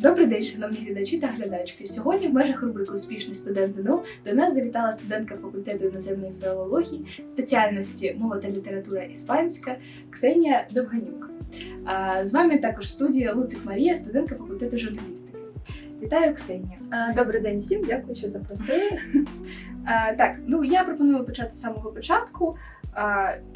Добрий день, шановні глядачі та глядачки. Сьогодні в межах рубрики Успішний студент ЗНО до нас завітала студентка факультету іноземної філології спеціальності мова та література іспанська Ксенія Довганюк. З вами також в студії Луцик Марія, студентка факультету журналістики. Вітаю, Ксенія. Добрий день всім, дякую, що запросили. Так, ну я пропоную почати з самого початку.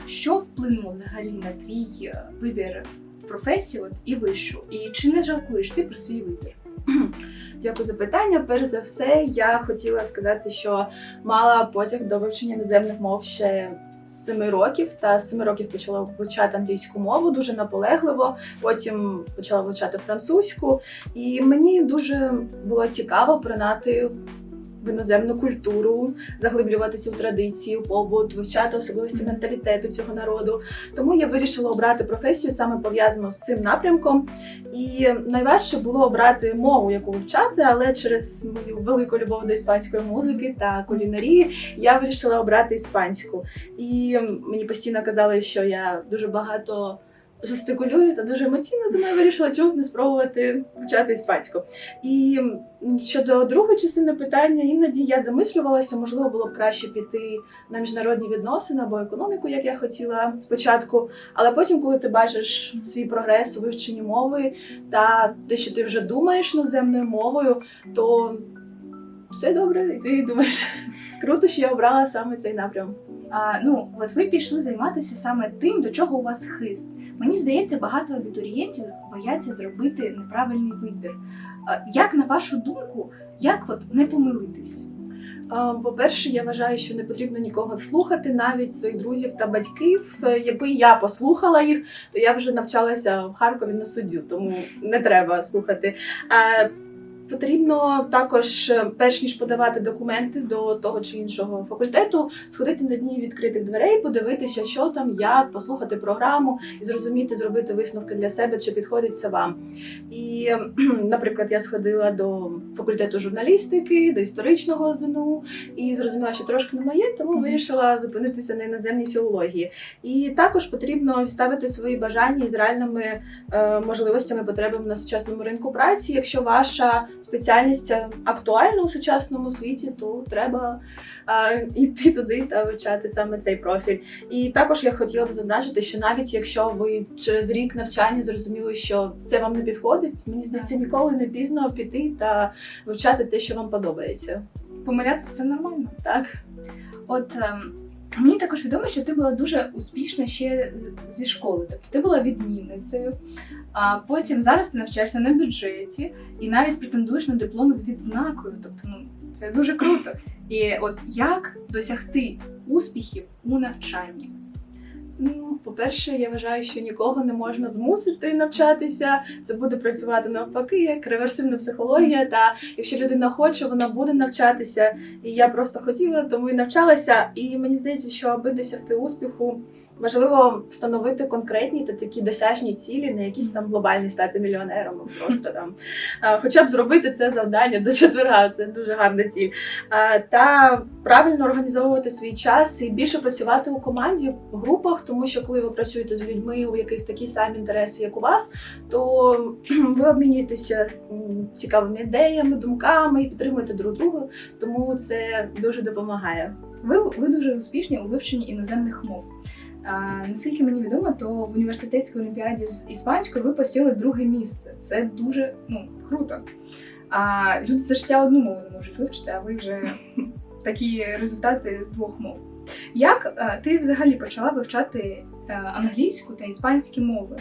Що вплинуло взагалі на твій е, вибір професії от, і вишу? І чи не жалкуєш ти про свій вибір? Дякую за питання. Перш за все, я хотіла сказати, що мала потяг до вивчення іноземних мов ще з 7 років, та з 7 років почала вивчати англійську мову дуже наполегливо. Потім почала вивчати французьку, і мені дуже було цікаво принати в іноземну культуру, заглиблюватися у традиції, у побут, вивчати особливості менталітету цього народу. Тому я вирішила обрати професію саме пов'язану з цим напрямком. І найважче було обрати мову, яку вивчати, але через мою велику любов до іспанської музики та кулінарії я вирішила обрати іспанську. І мені постійно казали, що я дуже багато жестикулюю та дуже емоційно, тому я вирішила, чому б не спробувати вивчати іспанську. І щодо другої частини питання, іноді я замислювалася, можливо, було б краще піти на міжнародні відносини або економіку, як я хотіла спочатку. Але потім, коли ти бачиш свій прогрес у вивченні мови та те, що ти вже думаєш наземною мовою, то все добре, і ти думаєш, круто, що я обрала саме цей напрям. А, ну, от ви пішли займатися саме тим, до чого у вас хист. Мені здається, багато абітурієнтів бояться зробити неправильний вибір. А, як на вашу думку, як от не помилитись? По-перше, я вважаю, що не потрібно нікого слухати, навіть своїх друзів та батьків. Е, Якби я послухала їх, то я вже навчалася в Харкові на суддю, тому не треба слухати. Потрібно також, е, перш ніж подавати документи до того чи іншого факультету, сходити на дні відкритих дверей, подивитися, що там, як, послухати програму і зрозуміти, зробити висновки для себе, чи підходить це вам. І, наприклад, я сходила до факультету журналістики, до історичного ЗНУ і зрозуміла, що трошки не моє, тому вирішила зупинитися на іноземній філології. І також потрібно ставити свої бажання із реальними е, можливостями, потребами на сучасному ринку праці. Якщо ваша спеціальність актуальна у сучасному світі, то треба е, йти туди та вивчати саме цей профіль. І також я хотіла б зазначити, що навіть якщо ви через рік навчання зрозуміли, що це вам не підходить, мені здається, ніколи не пізно піти та вивчати те, що вам подобається. Помилятися це нормально. Так. От ем, мені також відомо, що ти була дуже успішна ще зі школи. Тобто ти була відмінницею, а потім зараз ти навчаєшся на бюджеті і навіть претендуєш на диплом з відзнакою. Тобто, ну це дуже круто. І от як досягти успіхів у навчанні? Ну, по-перше, я вважаю, що нікого не можна змусити навчатися. Це буде працювати навпаки, як реверсивна психологія. Та якщо людина хоче, вона буде навчатися. І я просто хотіла, тому і навчалася. І мені здається, що аби досягти успіху, важливо встановити конкретні та такі досяжні цілі, не якісь там глобальні стати мільйонером, просто там хоча б зробити це завдання до четверга. Це дуже гарна ціль. Та правильно організовувати свій час і більше працювати у команді, в групах, тому що коли ви працюєте з людьми, у яких такі самі інтереси, як у вас, то ви обмінюєтеся цікавими ідеями, думками і підтримуєте друг друга. Тому це дуже допомагає. Ви, ви дуже успішні у вивченні іноземних мов. А, наскільки мені відомо, то в університетській олімпіаді з іспанської ви посіли друге місце. Це дуже ну, круто. А люди за життя одну мову не можуть вивчити, а ви вже такі результати з двох мов. Як е, ти взагалі почала вивчати е, англійську та іспанські мови?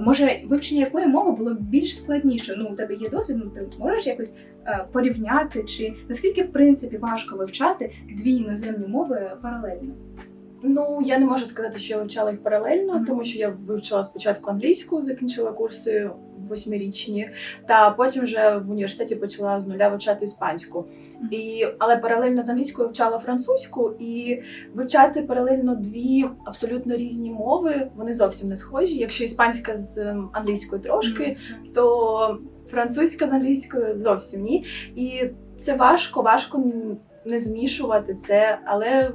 Може, вивчення якої мови було більш складніше? Ну, у тебе є досвід, ну ти можеш якось е, порівняти, чи наскільки в принципі важко вивчати дві іноземні мови паралельно? Ну, я не можу сказати, що я вивчала їх паралельно, Мгм. тому що я вивчила спочатку англійську, закінчила курси восьмирічні, та потім вже в університеті почала з нуля вивчати іспанську. І, але паралельно з англійською вивчала французьку, і вивчати паралельно дві абсолютно різні мови, вони зовсім не схожі. Якщо іспанська з англійською трошки, то французька з англійською зовсім ні. І це важко, важко не змішувати це, але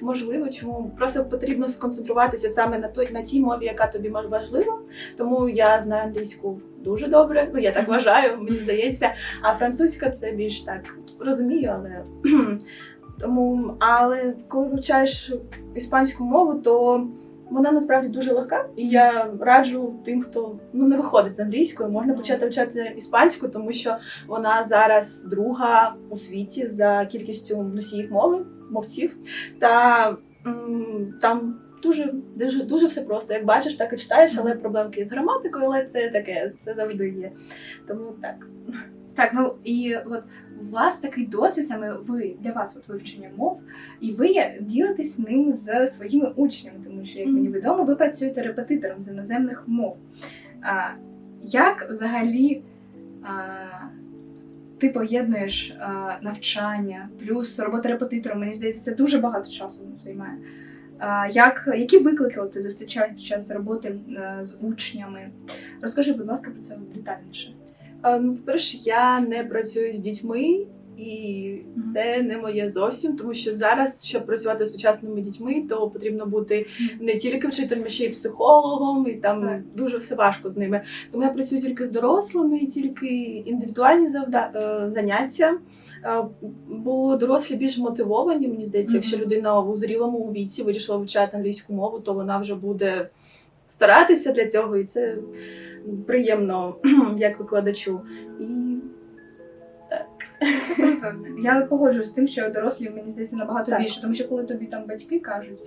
можливо, чому просто потрібно сконцентруватися саме на той на тій мові, яка тобі важлива. Тому я знаю англійську дуже добре. Ну я так вважаю, мені здається. А французька це більш так розумію, але тому, але коли вивчаєш іспанську мову, то вона насправді дуже легка, і я раджу тим, хто ну не виходить з англійської, можна почати вчати іспанську, тому що вона зараз друга у світі за кількістю носіїв мови, мовців. Та там дуже дуже дуже все просто. Як бачиш, так і читаєш, але проблемки з граматикою, але це таке, це завжди є. Тому так. Так, ну і от у вас такий досвід, саме ви для вас от вивчення мов, і ви ділитесь ним з своїми учнями, тому що, як мені відомо, ви працюєте репетитором з іноземних мов. А, як взагалі а, ти поєднуєш а, навчання плюс робота репетитором? Мені здається, це дуже багато часу займає. А, як, які виклики ти зустрічаєш під час роботи е, з учнями? Розкажи, будь ласка, про це детальніше. Ну, по-перше, я не працюю з дітьми, і це не моє зовсім, тому що зараз, щоб працювати з сучасними дітьми, то потрібно бути не тільки вчителем, а ще й психологом, і там Так. дуже все важко з ними. Тому я працюю тільки з дорослими, тільки індивідуальні завда... е, заняття. Е, Бо дорослі більш мотивовані. Мені здається, Мгм. якщо людина у зрілому віці вирішила вивчати англійську мову, то вона вже буде старатися для цього, і це приємно як викладачу. І Це круто. Я погоджуюсь з тим, що дорослі мені здається набагато Так. більше, тому що коли тобі там батьки кажуть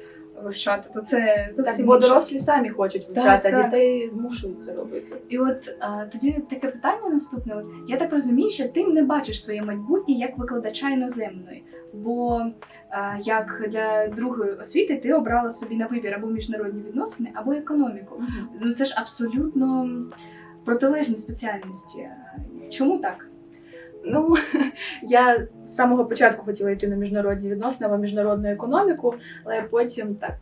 вивчати, то це зовсім так, бо інше. дорослі самі хочуть вивчати, а так. дітей змушують це робити. І от а, тоді таке питання наступне. От я так розумію, що ти не бачиш своє майбутнє як викладача іноземної, бо а, як для другої освіти ти обрала собі на вибір або міжнародні відносини, або економіку. Ну це ж абсолютно протилежні спеціальності. Чому так? Ну, я з самого початку хотіла йти на міжнародні відносини або міжнародну економіку, але потім так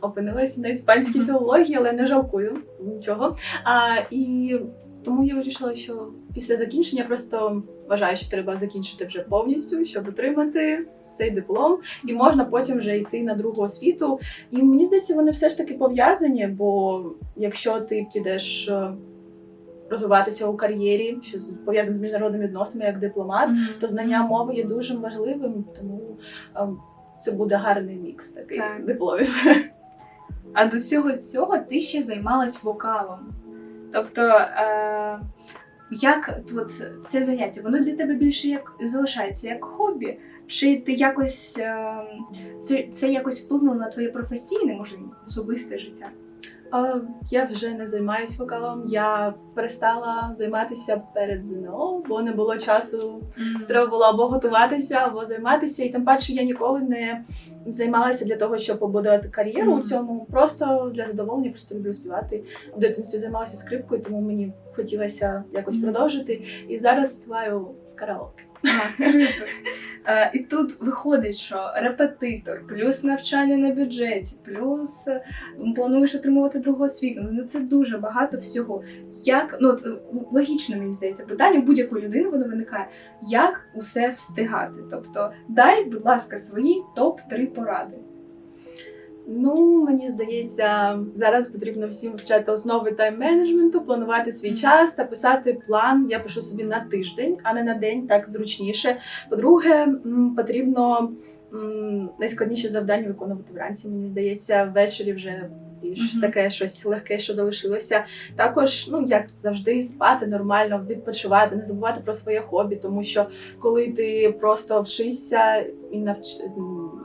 опинилася на іспанській філології, але не жалкую нічого. А, і тому я вирішила, що після закінчення просто вважаю, що треба закінчити вже повністю, щоб отримати цей диплом, і можна потім вже йти на другу освіту. І мені здається, вони все ж таки пов'язані, бо якщо ти підеш. Розвиватися у кар'єрі, що пов'язане з міжнародними відносинами як дипломат, то знання мови є дуже важливим, тому ем, це буде гарний мікс такий Так. дипломів. А до цього цього ти ще займалась вокалом. Тобто, е, як от це заняття, воно для тебе більше як залишається як хобі? Чи ти якось е, це, це якось вплинуло на твоє професійне, може, особисте життя? А, Я вже не займаюся вокалом. Я перестала займатися перед ЗНО, бо не було часу. Треба було або готуватися, або займатися. І тим паче я ніколи не займалася для того, щоб побудувати кар'єру у цьому. Просто для задоволення, просто люблю співати. В дитинстві займалася скрипкою, тому мені хотілося якось продовжити. І зараз співаю в караоке. Ага. Е, і тут виходить, що репетитор, плюс навчання на бюджеті, плюс е, плануєш отримувати другу освіту. Ну це дуже багато всього. Як ну логічно мені здається, питання будь-якої людини воно виникає, як усе встигати. Тобто, дай, будь ласка, свої топ 3 поради. Ну, мені здається, зараз потрібно всім вчати основи тайм-менеджменту, планувати свій час та писати план. Я пишу собі на тиждень, а не на день, так зручніше. По-друге, потрібно м, найскладніші завдання виконувати вранці. Мені здається, ввечері вже більш Мгм. таке щось легке, що залишилося. Також, ну як завжди, спати нормально, відпочивати, не забувати про своє хобі, тому що коли ти просто вчишся і навч...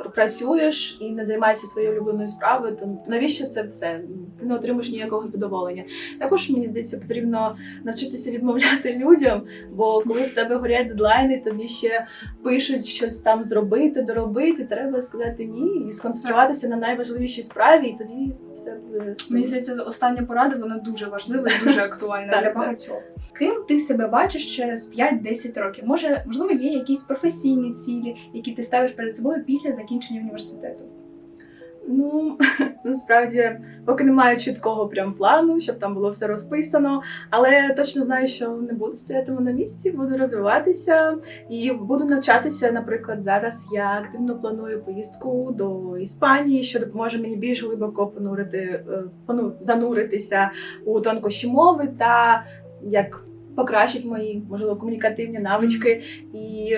м, працюєш і не займаєшся своєю улюбленою справою, то навіщо це все? Ти не отримуєш ніякого задоволення. Також мені здається, потрібно навчитися відмовляти людям, бо коли в тебе горять дедлайни, тобі ще пишуть щось там зробити, доробити. Треба сказати ні і сконцентруватися на найважливішій справі, і тоді все буде. Мені здається, остання порада вона дуже важлива і дуже актуальна для багатьох. Ким ти себе бачиш через 5-10 років? Може, можливо, є якісь професійні цілі, які ти ставиш перед собою після закінчення університету? Ну насправді, поки немає чіткого прям плану, щоб там було все розписано. Але точно знаю, що не буду стоятиму на місці, буду розвиватися і буду навчатися. Наприклад, зараз я активно планую поїздку до Іспанії, що допоможе мені більш глибоко понурити, е, пону- зануритися у тонкощі мови та як покращить мої можливо комунікативні навички. І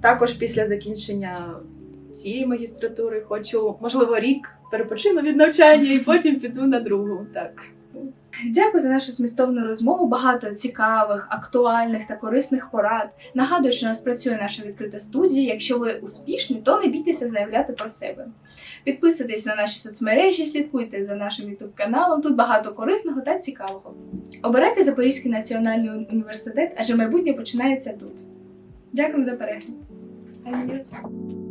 також після закінчення цієї магістратури хочу, можливо, рік перепочину від навчання і потім піду на другу. Так. Дякую за нашу змістовну розмову. Багато цікавих, актуальних та корисних порад. Нагадую, що у нас працює наша відкрита студія. Якщо ви успішні, то не бійтеся заявляти про себе. Підписуйтесь на наші соцмережі, слідкуйте за нашим youtube каналом. Тут багато корисного та цікавого. Обирайте Запорізький національний університет, адже майбутнє починається тут. Дякую за перегляд. Adios.